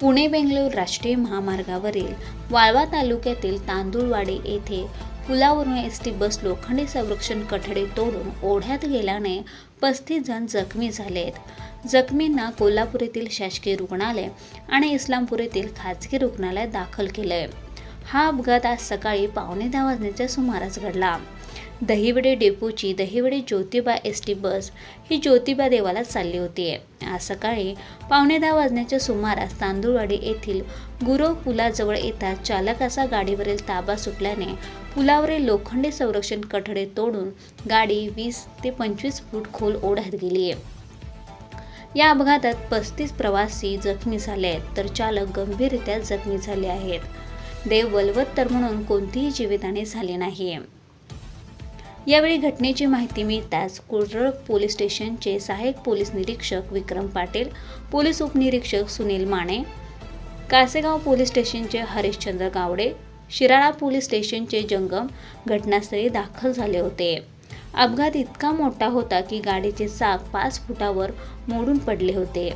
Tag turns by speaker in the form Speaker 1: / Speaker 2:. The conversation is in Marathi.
Speaker 1: पुणे बेंगलोर राष्ट्रीय महामार्गावरील वाळवा तालुक्यातील तांदूळवाडी येथे पुलावरून एस टी बस लोखंडी संरक्षण कठडे तोडून ओढ्यात गेल्याने पस्तीस जण जखमी झालेत. जखमींना कोल्हापूर येथील शासकीय रुग्णालय आणि इस्लामपूर येथील खाजगी रुग्णालयात दाखल केलं आहे हा अपघात आज सकाळी पावणे दहा वाजण्याच्या सुमारास घडला. Dahivade डेपोची Dahivade Jyotiba S T bus ही ज्योतिबा देवाला चालली होती. आज सकाळी पावणे दहा वाजण्याच्या सुमारास तांदूळवाडी येथील गुरव पुलाजवळ येताच चालकाचा गाडीवरील ताबा सुटल्याने पुलावरील लोखंडी संरक्षण कठडे तोडून गाडी वीस ते पंचवीस फूट खोल ओढ्यात गेली. आहे या अपघातात पस्तीस प्रवासी जखमी झाले आहेत तर चालक गंभीररित्या जखमी झाले आहेत. देव बलवत्तर म्हणून कोणतीही जीवितहानी झाली नाही. यावेळी घटनेची माहिती मिळताच कुर्रळ पोलीस स्टेशनचे सहाय्यक पोलीस निरीक्षक विक्रम पाटील पोलीस उपनिरीक्षक सुनील माने कासेगाव पोलीस स्टेशनचे हरिश्चंद्र गावडे शिराळा पोलीस स्टेशनचे जंगम घटनास्थळी दाखल झाले होते. अपघात इतका मोठा होता की गाडीचे चाक पाच फुटावर मोडून पडले होते.